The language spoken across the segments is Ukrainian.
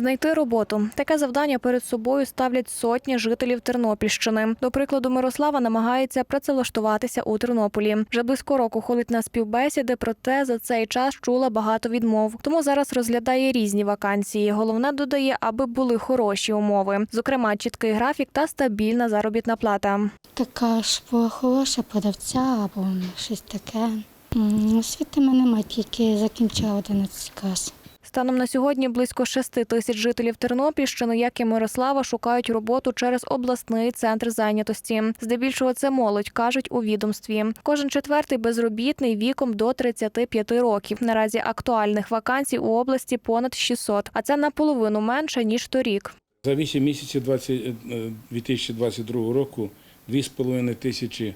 Знайти роботу. Таке завдання перед собою ставлять сотні жителів Тернопільщини. До прикладу, Мирослава намагається працевлаштуватися у Тернополі. Вже близько року ходить на співбесіди, проте за цей час чула багато відмов. Тому зараз розглядає різні вакансії. Головне додає, аби були хороші умови, зокрема, чіткий графік та стабільна заробітна плата. Така ж хороша продавця або щось таке. Освіти мене немає, тільки закінчила 11 клас. Станом на сьогодні близько 6 тисяч жителів Тернопільщини, як і Мирослава, шукають роботу через обласний центр зайнятості. Здебільшого це молодь, кажуть у відомстві. Кожен четвертий безробітний віком до 35 років. Наразі актуальних вакансій у області понад 600, а це наполовину менше ніж торік. За 8 місяців 20, е, 2022 року 2,5 тисячі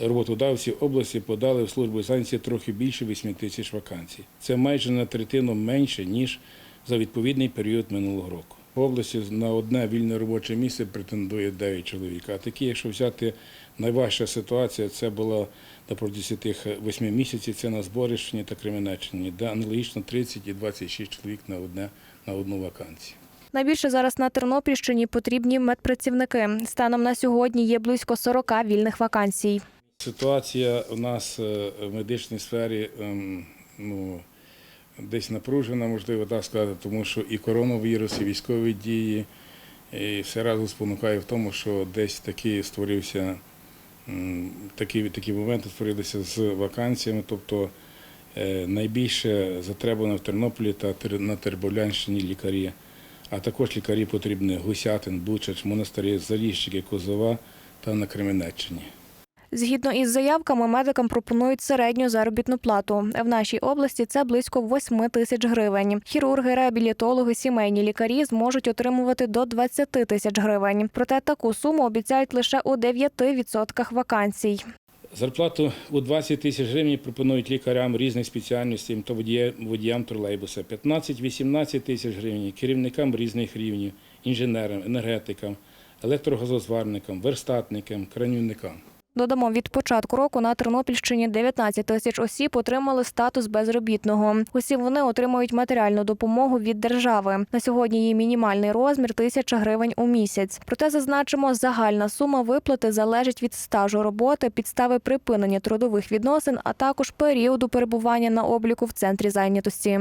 роботодавців області подали в службу зайнятості трохи більше 8 тисяч вакансій. Це майже на третину менше, ніж за відповідний період минулого року. В області на одне вільне робоче місце претендує 9 чоловік. А такі, якщо взяти найважча ситуація, це була протязі тих 8 місяців, це на Зборищині та Кременеччині, де аналогічно 30 і 26 чоловік на одне на одну вакансію. Найбільше зараз на Тернопільщині потрібні медпрацівники. Станом на сьогодні є близько 40 вільних вакансій. Ситуація у нас е, в медичній сфері ем, ну, десь напружена, можливо так сказати, тому що і коронавірус, і військові дії, і все разом спонукає в тому, що десь такий створився такі, такі моменти створилися з вакансіями. Тобто е, найбільше затребувано в Тернополі та на Тербовлянщині лікарі, а також лікарі потрібні Гусятин, Бучач, Монастирі, Заліщики, Козова та на Кременеччині. Згідно із заявками, медикам пропонують середню заробітну плату. В нашій області це близько 8 тисяч гривень. Хірурги, реабілітологи, сімейні лікарі зможуть отримувати до 20 тисяч гривень. Проте таку суму обіцяють лише у 9% вакансій. Зарплату у 20 тисяч гривень пропонують лікарям різних спеціальностей водія- водіям тролейбуса. 15-18 тисяч гривень керівникам різних рівнів, інженерам, енергетикам, електрогазозварникам, верстатникам, кранівникам. Додамо, від початку року на Тернопільщині 19 тисяч осіб отримали статус безробітного. Усі вони отримують матеріальну допомогу від держави. На сьогодні її мінімальний розмір тисяча гривень у місяць. Проте зазначимо, загальна сума виплати залежить від стажу роботи, підстави припинення трудових відносин, а також періоду перебування на обліку в центрі зайнятості.